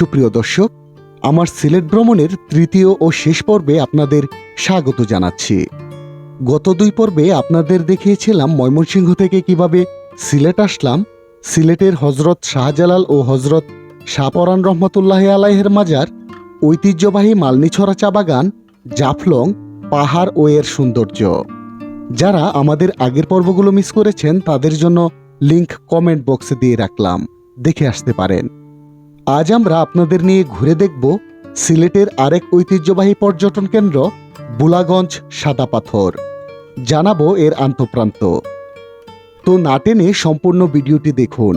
সুপ্রিয় দর্শক, আমার সিলেট ভ্রমণের তৃতীয় ও শেষ পর্বে আপনাদের স্বাগত জানাচ্ছি। গত দুই পর্বে আপনাদের দেখিয়েছিলাম ময়মনসিংহ থেকে কীভাবে সিলেট আসলাম। সিলেটের হজরত শাহজালাল ও হজরত শাহপরান রহমতুল্লাহ আলাহের মাজার ঐতিহ্যবাহী মালনিছড়া চা বাগান, জাফলং, পাহাড় ও এর সৌন্দর্য। যারা আমাদের আগের পর্বগুলো মিস করেছেন তাদের জন্য লিংক কমেন্ট বক্সে দিয়ে রাখলাম। দেখে আসতে পারেন। আজ আমরা আপনাদের নিয়ে ঘুরে দেখব সিলেটের আরেক ঐতিহ্যবাহী পর্যটন কেন্দ্র, বুলাগঞ্জ সাদা পাথর। জানাব এর আন্তঃপ্রান্ত। তো না টেনে সম্পূর্ণ ভিডিওটি দেখুন।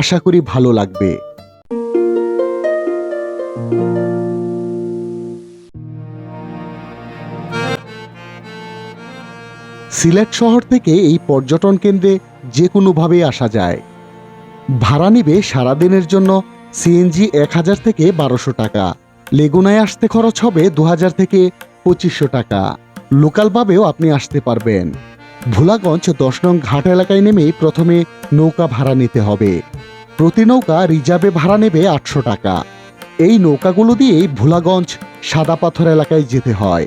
আশা করি ভালো লাগবে। সিলেট শহর থেকে এই পর্যটন কেন্দ্রে যে কোনোভাবে আসা যায়। ভাড়া নিবে সারাদিনের জন্য সিএনজি এক হাজার থেকে বারোশো টাকা। লেগুনায় আসতে খরচ হবে দু হাজার থেকে পঁচিশশো টাকা। লোকালভাবেও আপনি আসতে পারবেন। ভোলাগঞ্জ দশ নং ঘাট এলাকায় নেমেই প্রথমে নৌকা ভাড়া নিতে হবে। প্রতি নৌকা রিজার্ভে ভাড়া নেবে আটশো টাকা। এই নৌকাগুলো দিয়েই ভোলাগঞ্জ সাদা পাথর এলাকায় যেতে হয়।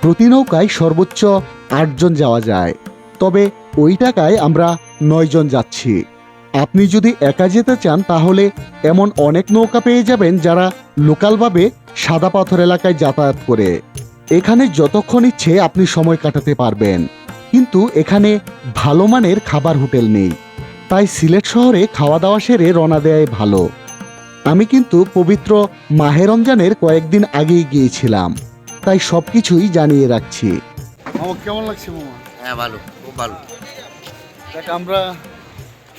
প্রতি নৌকায় সর্বোচ্চ আটজন যাওয়া যায়। তবে ওই টাকায় আমরা নয়জন যাচ্ছি। আপনি যদি একা যেতে চান তাহলে এমন অনেক নৌকা পেয়ে যাবেন যারা লোকালভাবে সাদা পাথর এলাকায় যাতায়াত করে। এখানে যতক্ষণ ইচ্ছে আপনি সময় কাটাতে পারবেন। কিন্তু এখানে ভালো মানের খাবার হোটেল নেই। তাই সিলেট শহরে খাওয়া দাওয়া সেরে রওনা দেয় ভালো। আমি কিন্তু পবিত্র মাহে রমজানের কয়েকদিন আগেই গিয়েছিলাম। তাই সব কিছুই জানিয়ে রাখছি। আমার কেমন লাগছে মামা? হ্যাঁ ভালো খুব ভালো। দেখ আমরা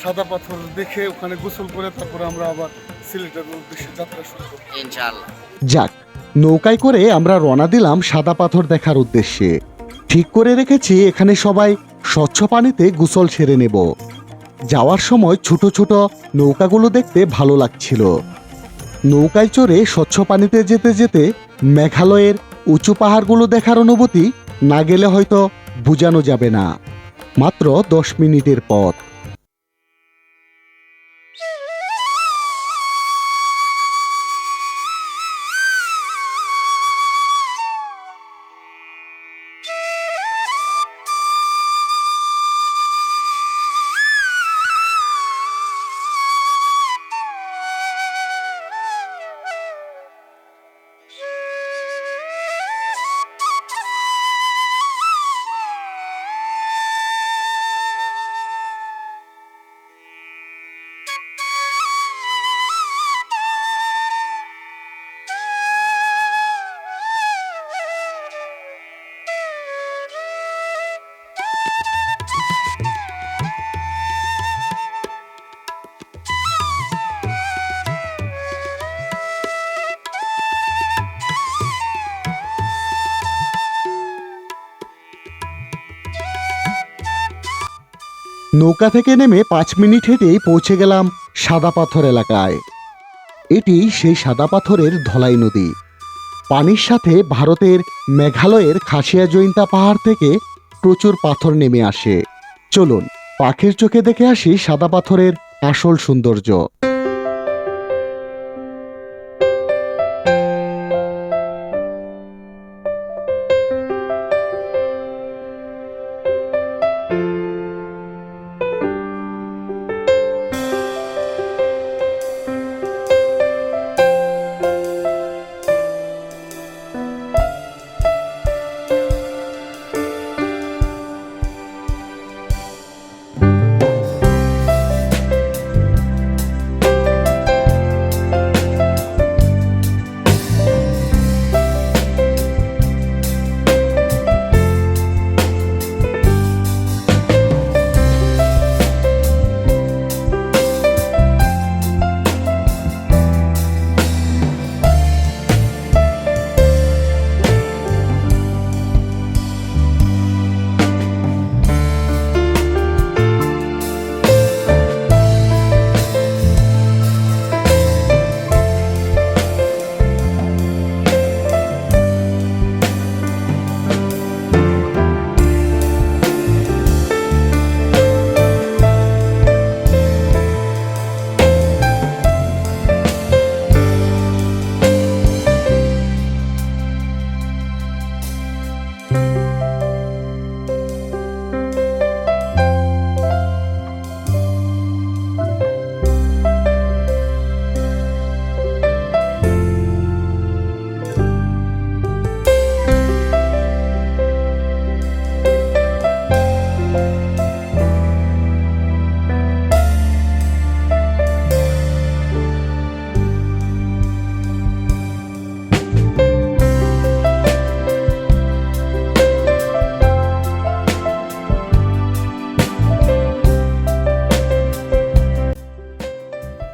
সাদা পাথর দেখে ওখানে গোসল করে তারপরে আমরা আবার সিলেটের উদ্দেশ্যে যাত্রা শুরু করব। ইনশাল্লাহ যাক নৌকায় করে আমরা রওনা দিলাম সাদা পাথর দেখার উদ্দেশ্যে। ঠিক করে রেখেছি এখানে সবাই স্বচ্ছ পানিতে গোসল সেরে নেব। যাওয়ার সময় ছোট ছোট নৌকাগুলো দেখতে ভালো লাগছিল। নৌকায় চড়ে স্বচ্ছ পানিতে যেতে যেতে মেঘালয়ের উঁচু পাহাড়গুলো দেখার অনুভূতি না গেলে হয়তো বোঝানো যাবে না। মাত্র দশ মিনিটের পথ। নৌকা থেকে নেমে পাঁচ মিনিট হেঁটেই পৌঁছে গেলাম সাদা পাথর এলাকায়। এটি সেই সাদা পাথরের ধলাই নদী। পানির সাথে ভারতের মেঘালয়ের খাসিয়া জৈন্তা পাহাড় থেকে প্রচুর পাথর নেমে আসে। চলুন, পাখির চোখে দেখে আসি সাদা পাথরের আসল সৌন্দর্য।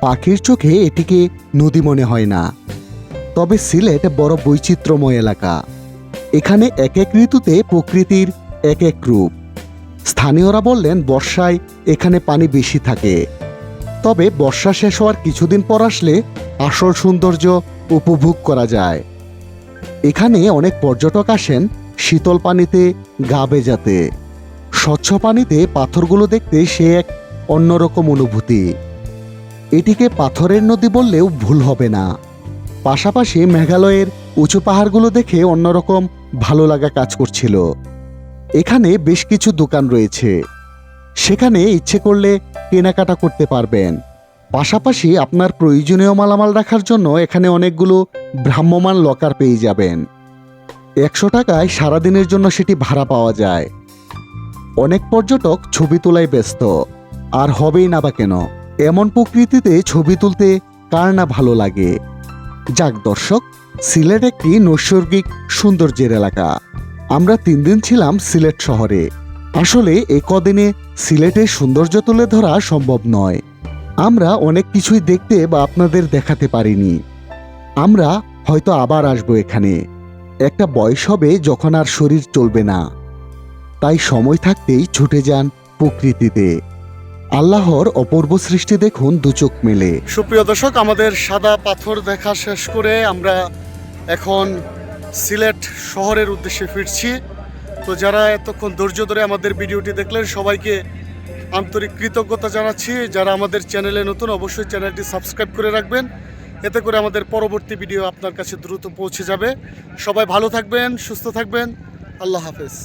পাখির চোখে এটিকে নদী মনে হয় না। তবে সিলেট বড় বৈচিত্র্যময় এলাকা। এখানে এক এক ঋতুতে প্রকৃতির এক এক রূপ। স্থানীয়রা বললেন, বর্ষায় এখানে পানি বেশি থাকে। তবে বর্ষা শেষ হওয়ার কিছুদিন পর আসলে আসল সৌন্দর্য উপভোগ করা যায়। এখানে অনেক পর্যটক আসেন শীতল পানিতে গা ভেজাতে স্বচ্ছ পানিতে পাথরগুলো দেখতে সে এক অন্যরকম অনুভূতি। এটিকে পাথরের নদী বললেও ভুল হবে না। পাশাপাশি মেঘালয়ের উঁচু পাহাড়গুলো দেখে অন্যরকম ভালো লাগা কাজ করছিল। এখানে বেশ কিছু দোকান রয়েছে। সেখানে ইচ্ছে করলে কেনাকাটা করতে পারবেন। পাশাপাশি আপনার প্রয়োজনীয় মালামাল রাখার জন্য এখানে অনেকগুলো ভ্রাম্যমান লকার পেয়ে যাবেন। একশো টাকায় সারাদিনের জন্য সেটি ভাড়া পাওয়া যায়। অনেক পর্যটক ছবি তোলায় ব্যস্ত। আর হবেই না বা কেন। এমন প্রকৃতিতে ছবি তুলতে কার না ভালো লাগে? যাক দর্শক, সিলেট একটি নৈসর্গিক সৌন্দর্যের এলাকা। আমরা তিন দিন ছিলাম সিলেট শহরে। আসলে এ কদিনে সিলেটের সৌন্দর্য তুলে ধরা সম্ভব নয়। আমরা অনেক কিছুই দেখতে বা আপনাদের দেখাতে পারিনি। আমরা হয়তো আবার আসব এখানে। একটা বয়স হবে যখন আর শরীর চলবে না। তাই সময় থাকতেই ছুটে যান প্রকৃতিতে। আল্লাহর অপূর্ব সৃষ্টি দেখুন দুচোখ মেলে। সুপ্রিয় দর্শক, আমাদের সাদা পাথর দেখা শেষ করে আমরা এখন সিলেট শহরের উদ্দেশ্যে ফিরছি। তো যারা এতক্ষণ ধৈর্য ধরে আমাদের ভিডিওটি দেখলেন, সবাইকে আন্তরিক কৃতজ্ঞতা জানাচ্ছি। যারা আমাদের চ্যানেলে নতুন, অবশ্যই চ্যানেলটি সাবস্ক্রাইব করে রাখবেন। এতে করে আমাদের পরবর্তী ভিডিও আপনার কাছে দ্রুত পৌঁছে যাবে। সবাই ভালো থাকবেন, সুস্থ থাকবেন। আল্লাহ হাফেজ।